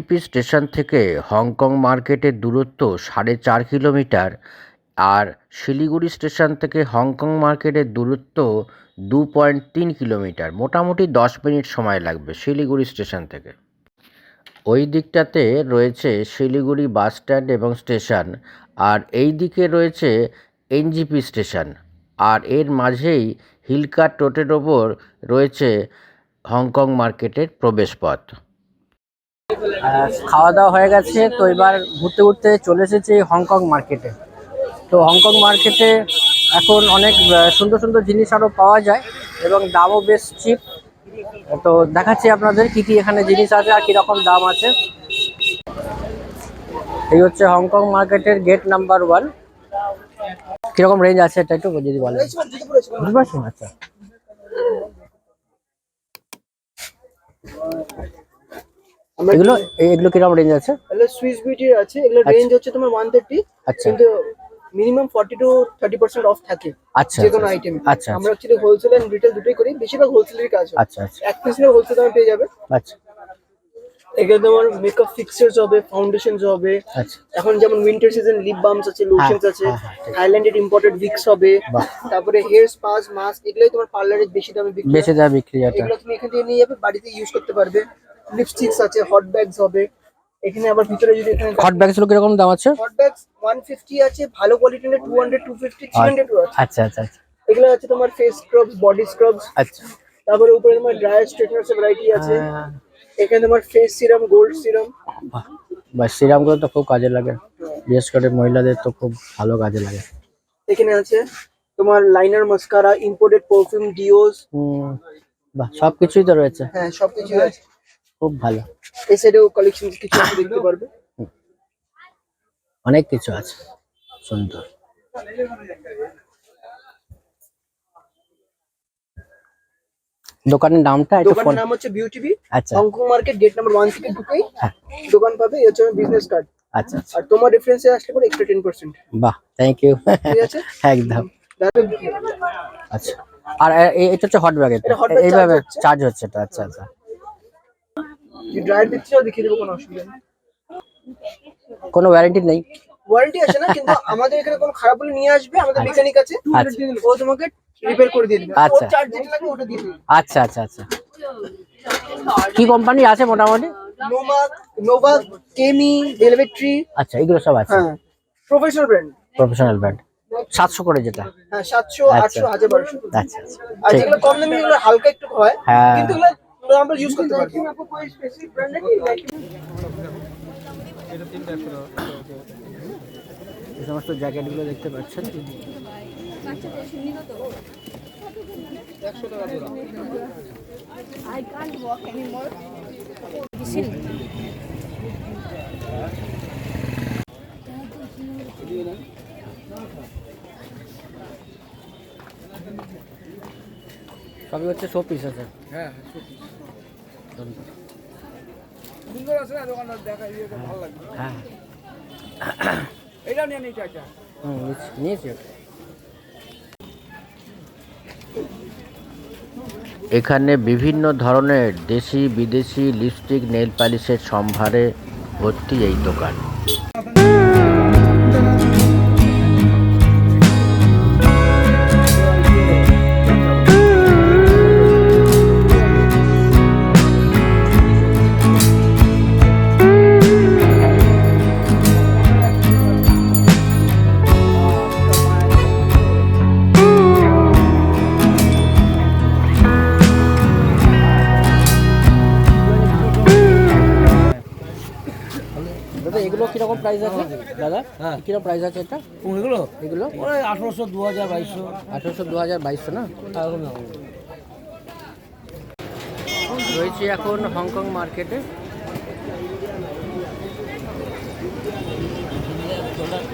NJP station থেকে Hong Kong মার্কেটের দূরত্ব সাড়ে চার কিলোমিটার আর শিলিগুড়ি স্টেশন থেকে হংকং মার্কেটের দূরত্ব দু পয়েন্ট তিন কিলোমিটার। মোটামুটি দশ মিনিট সময় লাগবে শিলিগুড়ি স্টেশন থেকে। ওই দিকটাতে রয়েছে শিলিগুড়ি বাস স্ট্যান্ড এবং স্টেশন আর এই দিকে রয়েছে এনজিপি স্টেশন আর এর মাঝেই হিলকার রোডের ওপর রয়েছে হংকং মার্কেটের প্রবেশপথ। খাওয়া দাওয়া হয়ে গেছে তো এবার ঘুরতে ঘুরতে চলে এসেছি হংকং মার্কেটে। তো হংকং মার্কেটে এখন অনেক সুন্দর সুন্দর জিনিস আরও পাওয়া যায় এবং দামও বেশ চিপ তো দেখাচ্ছি আপনাদের কি কি এখানে জিনিস আছে আর কীরকম দাম আছে। এই হচ্ছে হংকং মার্কেটের গেট নাম্বার ওয়ান কীরকম রেঞ্জ আছে এটা একটু যদি বলেন। আচ্ছা। এগুলো এগুলো কীরকম রেঞ্জ আছে? তাহলে সুইস বিউটির আছে। এগুলো রেঞ্জ হচ্ছে তোমার ওয়ান থার্টি আচ্ছা। কিন্তু minimum forty to thirty percent off থাকে আচ্ছা যে কোনো আচ্ছা, আইটেম আচ্ছা আমরা অ্যাকচুয়ালি হোলসেল এন্ড রিটেল দুটোই করি। বেশিরভাগ হোলসেলেরই কাজ হয়। আচ্ছা আচ্ছা। এক পিস নিয়ে হোলসেল দামে পেয়ে যাবে। আচ্ছা। এখানে তোমার মেকআপ ফিক্সার্স হবে ফাউন্ডেশনস হবে। আচ্ছা। এখন যেমন উইন্টার সিজন লিপ বামস আছে লোশনস আছে। হ্যাঁ, হ্যাঁ, থাইল্যান্ডের ইম্পোর্টেড উইক্স হবে। তারপরে হেয়ার স্পাস মাস্ক এগুলোই তোমার পার্লারে বেশি দামে বিক্রি বেশি। দেওয়া বিক্রি এটা এগুলো তুমি এখান থেকে নিয়ে যাবে বাড়িতে ইউজ করতে পারবে। লিপস্টিক্স আছে হট ব্যাগস হবে। এখানে আবার ভিতরে যদি এখানে হট ব্যাগসগুলো কীরকম দাম আছে? হট ব্যাগস ওয়ান ফিফটি আছে ভালো কোয়ালিটি নিলে two hundred two fifty three hundred আছে। আচ্ছা আচ্ছা আচ্ছা। এগুলো আছে তোমার ফেস স্ক্রাবস বডি স্ক্রাবস আচ্ছা। তারপরে উপরে তোমার ড্রায়ার স্ট্রেটনার্স ভ্যারাইটি আছে। হ্যাঁ, এখানে তোমার ফেস সিরাম গোল্ড সিরাম বা সিরামগুলো তো খুব কাজে লাগে। বিশেষ করে মহিলাদের তো খুব ভালো কাজে লাগে। এখানে আছে তোমার liner mascara imported perfume deos hmm বাহ সবকিছুই তো রয়েছে। হ্যাঁ সবকিছু আছে। খুব ভালো। এই সাইডেও কালেকশন কিছু আছে দেখতে পারবে? অনেক কিছু আছে সুন্দর। দোকানের নামটা একটু ফোন নাম হচ্ছে বিউটি বি আচ্ছা। Hong Kong market gate number one থেকে ঢুকেই হ্যাঁ। দোকান পাবে এই হচ্ছে বিজনেস কার্ড আচ্ছা আচ্ছা। আর তোমার রেফারেন্সে আসলে পরে এক্সট্রা টেন পার্সেন্ট বাহ থ্যাংক ইউ ঠিক আছে? একদম। আচ্ছা। আর এটা হচ্ছে হট ব্যাগ এটা এটা এইভাবে চার্জ হচ্ছে এটা আচ্ছা আচ্ছা। ড্রায়ার দিচ্ছি দেখিয়ে দেবো কোনো অসুবিধা নেই। কোনো ওয়ারেন্টি নেই? ওয়ারেন্টি আছে না কিন্তু আমাদের এখানে কোনো খারাপ হলে নিয়ে আসবে আমাদের মেকানিক আছে আচ্ছা। ও তোমাকে রিপেয়ার করে দিয়ে দিবে। আচ্ছা। চার্জ যেটা লাগবে ওটা দিয়ে দিবে। আচ্ছা আচ্ছা আচ্ছা। কি কোম্পানি আছে মোটামুটি? নোমাক নোভা কেমি ভেলভেট্রি আচ্ছা এগুলো সব আছে। হ্যাঁ প্রফেশনাল ব্র্যান্ড প্রফেশনাল ব্র্যান্ড সাতশো করে যেটা। হ্যাঁ সাতশো আচ্ছা। আটশো হাজার বারোশো। আচ্ছা আচ্ছা। আর যেগুলো কম দামি হালকা একটু হয় হ্যাঁ। কিন্তু এগুলো আমরা ইউজ করতে পারি এই সমস্ত জ্যাকেটগুলো দেখতে পাচ্ছেন? I can't walk anymore. সবই হচ্ছে শো পিস আছে। হ্যাঁ সুন্দর আছে না? দোকানটা দেখা ইয়ে ভালো লাগবে। হ্যাঁ। এটা নিয়ে হুম নিয়েছি এখানে বিভিন্ন ধরনের দেশি বিদেশি লিপস্টিক নেল পালিশের সম্ভারে ভর্তি এই দোকান। প্রাইস আছে? দাদা কীরকম প্রাইস আছে এটা? এগুলো এগুলো? ওই আঠারোশো দু হাজার বাইশশো। আঠারোশো দু হাজার বাইশশো না? রয়েছি এখন হংকং মার্কেটে।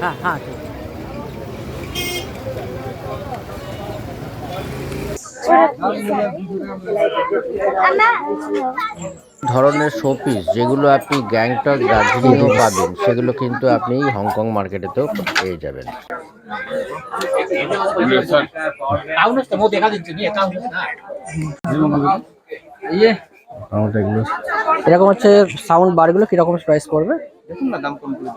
হ্যাঁ হ্যাঁ ঠিক। ধরনের শোপিস যেগুলো আপনি গ্যাংটক দার্জিলিংও পাবেন সেগুলো কিন্তু আপনি হংকং মার্কেটেতেও পেয়ে যাবেন। এরকম হচ্ছে সাউন্ড বারগুলো কীরকম প্রাইস পড়বে? দেখুন না দাম কম করে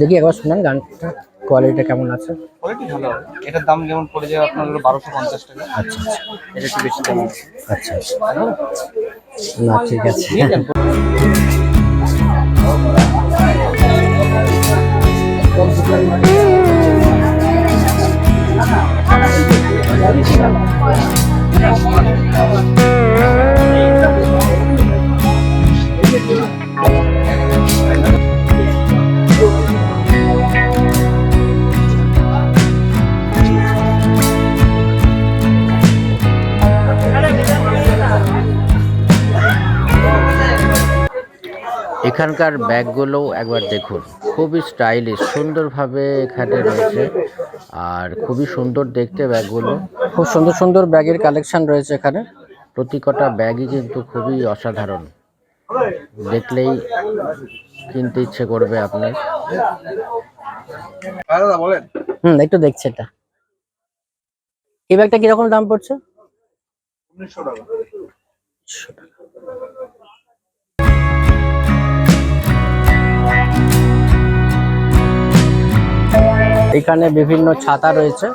দেখে একবার শুনান গানটা কোয়ালিটিটা কেমন আছে? কোয়ালিটি ভালো এটার দাম যেমন পড়ে যায় আপনার বারোশো পঞ্চাশ টাকা। আচ্ছা আচ্ছা। এটা একটু বেশি দাম আচ্ছা আচ্ছা। না ঠিক আছে। নিয়ে যান। এখানকার ব্যাগগুলো একবার দেখুন। খুবই স্টাইলিশ সুন্দরভাবে এখানে রয়েছে। আর খুবই সুন্দর দেখতে ব্যাগগুলো। খুব সুন্দর সুন্দর ব্যাগের কালেকশন রয়েছে এখানে। প্রতি কটা ব্যাগই কিন্তু খুবই অসাধারণ। দেখলেই কিনতে ইচ্ছে করবে আপনার। দাদা হুম একটু দেখছি এটা। এই ব্যাগটা কীরকম দাম পড়ছে? উনিশশো টাকা। এখানে বিভিন্ন ছাতা রয়েছে।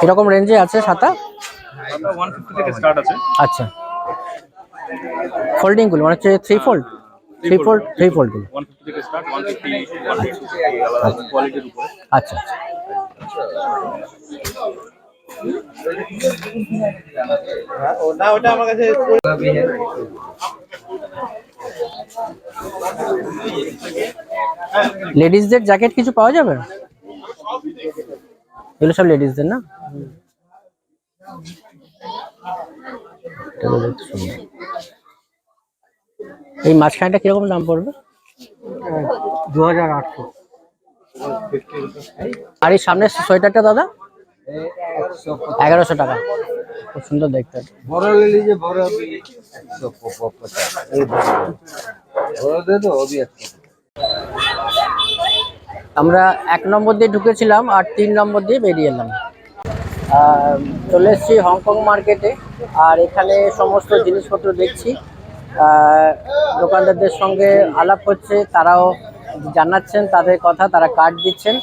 কীরকম রেঞ্জে আছে ছাতা? ওয়ান ফিফটি থেকে স্টার্ট আছে। আচ্ছা। ফোল্ডিংগুলো মানে হচ্ছে three fold three fold three ফোল্ডগুলো one fifty থেকে start one fifty one fifty কোয়ালিটির উপরে আচ্ছা আচ্ছা না ওটা আমার কাছে লেডিসদের জ্যাকেট কিছু পাওয়া যাবে? এগুলো সব লেডিসদের না। এই মাঝখানটা কীরকম দাম পড়বে? দু হাজার আটশো। আর এই সামনের সোয়েটারটা দাদা? এগারোশো টাকা। খুব সুন্দর দেখতে। বড় লিলি যে বড় একশো পঞ্চাশ বড় বড় দে তো অবি একশো আমরা এক নম্বর দিয়ে ঢুকেছিলাম আর তিন নম্বর দিয়ে বেরিয়ে এলাম। চলে এসেছি হংকং মার্কেটে। আর এখানে সমস্ত জিনিসপত্র দেখছি। দোকানদারদের সঙ্গে আলাপ হচ্ছে, তারাও জানাচ্ছেন, তাদের কথা, তারা কার্ড দিচ্ছেন।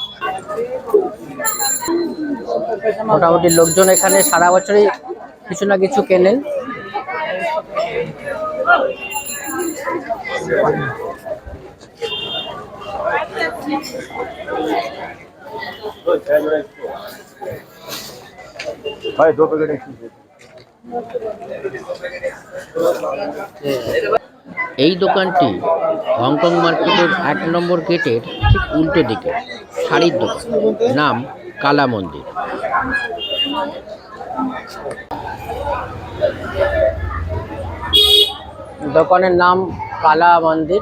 মোটামুটি লোকজন এখানে সারা বছরই কিছু না কিছু কেনেন। ভাই দো প্যাকেট এই দোকানটি হংকং মার্কেটের এক নম্বর গেটের ঠিক উল্টো দিকে, শাড়ির দোকান, নাম কালা মন্দির। দোকানের নাম কালা মন্দির।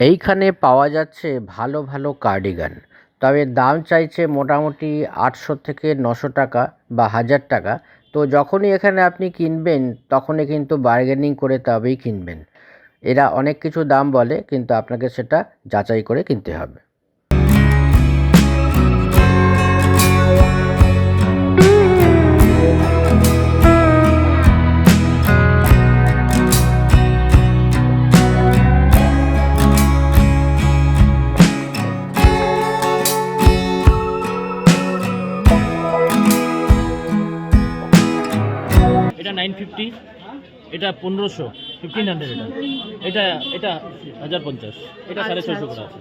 এইখানে পাওয়া যাচ্ছে ভালো ভালো কার্ডিগান তবে দাম চাইছে মোটামুটি আটশো থেকে নশো টাকা বা হাজার টাকা। তো যখনই এখানে আপনি কিনবেন, তখনই কিন্তু বার্গেনিং করে তবেই কিনবেন। এরা অনেক কিছু দাম বলে, কিন্তু আপনাকে সেটা যাচাই করে কিনতে হবে। ফিফটি, এটা পনেরোশো ফিফটিন হান্ড্রেড এটা। এটা হাজার পঞ্চাশ। এটা সাড়ে করে আছে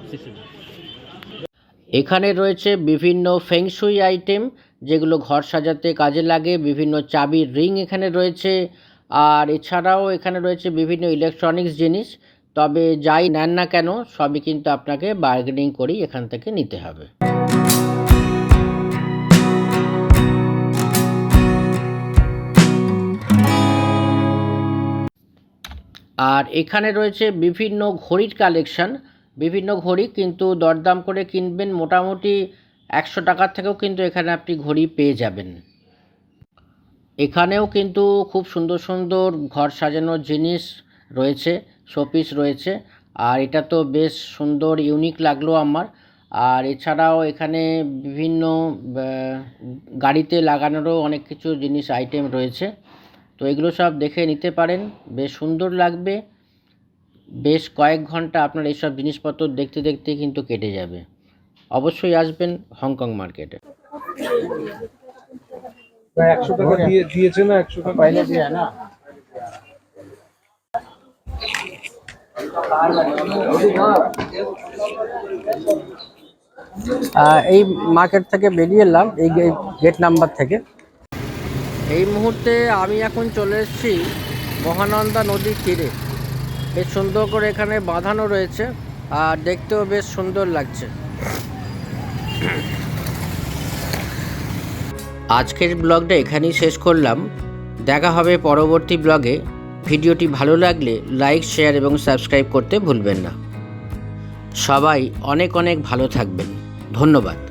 এখানে রয়েছে বিভিন্ন ফেংশুই আইটেম, যেগুলো ঘর সাজাতে কাজে লাগে, বিভিন্ন চাবির রিং এখানে রয়েছে। আর এছাড়াও এখানে রয়েছে বিভিন্ন ইলেকট্রনিক্স জিনিস, তবে যাই নেন না কেন, সবই কিন্তু আপনাকে বার্গেনিং করেই এখান থেকে নিতে হবে। আর এখানে রয়েছে বিভিন্ন ঘড়ির কালেকশন বিভিন্ন ঘড়ি কিন্তু দরদাম করে কিনবেন। মোটামুটি একশো টাকার থেকেও কিন্তু এখানে আপনি ঘড়ি পেয়ে যাবেন। এখানেও কিন্তু খুব সুন্দর সুন্দর ঘর সাজানোর জিনিস রয়েছে শোপিস রয়েছে। আর এটা তো বেশ সুন্দর ইউনিক লাগল আমার। আর এছাড়াও এখানে বিভিন্ন গাড়িতে লাগানোরও অনেক কিছু জিনিস আইটেম রয়েছে। তো এগুলো সব দেখে নিতে পারেন। বেশ সুন্দর লাগবে। বেশ কয়েক ঘণ্টা আপনার এইসব জিনিসপত্র দেখতে দেখতে কিন্তু কেটে যাবে। অবশ্যই আসবেন হংকং মার্কেটে। একশো টাকা। দিয়ে দিয়েছে না একশো টাকা? পাইলে দিয়ে না? এই মার্কেট থেকে বেরিয়ে এলাম এই গেট নাম্বার থেকে। এই মুহূর্তে আমি এখন চলে এসেছি মহানন্দা নদীর তীরে। বেশ সুন্দর করে এখানে বাঁধানো রয়েছে আর দেখতেও বেশ সুন্দর লাগছে। আজকের ব্লগটা এখানেই শেষ করলাম। দেখা হবে পরবর্তী ব্লগে। ভিডিওটি ভালো লাগলে লাইক, শেয়ার এবং সাবস্ক্রাইব করতে ভুলবেন না। সবাই অনেক অনেক ভালো থাকবেন। ধন্যবাদ।